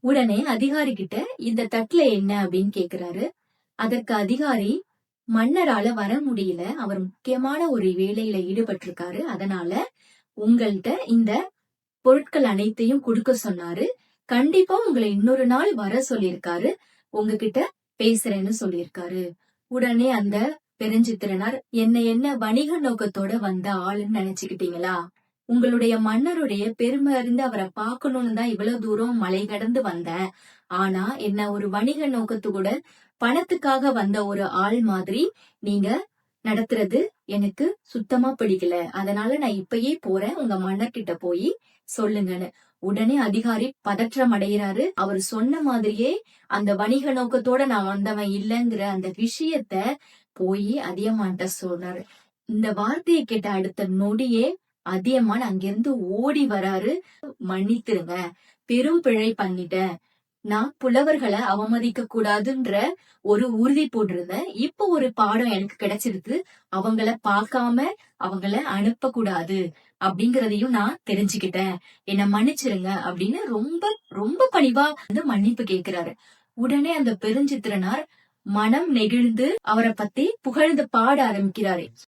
உடனே அதிகாரி கிட்ட இந்த தட்டுல என்ன? அப்படின்னு கேக்குறாரு. அதற்கு அதிகாரி மன்னரால வர முடியல. அவர் முக்கியமான ஒரு வேலையில ஈடுபட்டிருக்காரு. அதனால உங்கள்ட்ட இந்த பொருட்கள் அனைத்தையும் கொடுக்க சொன்னாரு. கண்டிப்பா உங்களை இன்னொரு நாள் வர சொல்லியிருக்காரு. உங்ககிட்ட பேசுறேன்னு சொல்லியிருக்காரு. உடனே அந்த பெருஞ்சித்திரனார் என்ன என்ன வணிக நோக்கத்தோட வந்த ஆளுன்னு நினைச்சுக்கிட்டீங்களா? உங்களுடைய மன்னருடைய பெருமை அறிந்து அவரை பார்க்கணும்னு தான் இவ்வளவு தூரம் மலை கடந்து வந்தேன் ஆனா என்ன ஒரு வணிக நோக்கத்து கூட பணத்துக்காக வந்த ஒரு ஆள் மாதிரி நீங்க நடத்துறது எனக்கு சுத்தமா பிடிக்கல. அதனால நான் இப்பயே போறேன். உங்க மன்னர்கிட்ட போய் சொல்லுங்கன்னு. உடனே அதிகாரி பதற்றம் அடைகிறாரு அவர் சொன்ன மாதிரியே அந்த வணிக நோக்கத்தோட நான் வந்தவன் இல்லைங்கிற அந்த விஷயத்த போய் அதியமான்ட்ட சொல்றாரு. இந்த வார்த்தையை கேட்ட அடுத்த நொடியே அதியமான் அங்கிருந்து ஓடி வராரு. மன்னித்துருங்க. பெரும் பிழை பண்ணிட்டேன். நான் புலவர்களை அவமதிக்க கூடாதுன்ற ஒரு உறுதி போட்டிருந்தேன். இப்போ ஒரு பாடம் எனக்கு கிடைச்சிருக்கு. அவங்கள பார்க்காம அவங்கள அனுப்ப கூடாது அப்படிங்கறதையும் நான் தெரிஞ்சுக்கிட்டேன். என்ன மன்னிச்சிருங்க அப்படின்னு ரொம்ப ரொம்ப பணிவா வந்து மன்னிப்பு கேக்குறாரு உடனே அந்த பெருஞ்சித்திரனார் மனம் நெகிழ்ந்து அவரை பத்தி புகழ்ந்து பாட ஆரம்பிக்கிறாரு.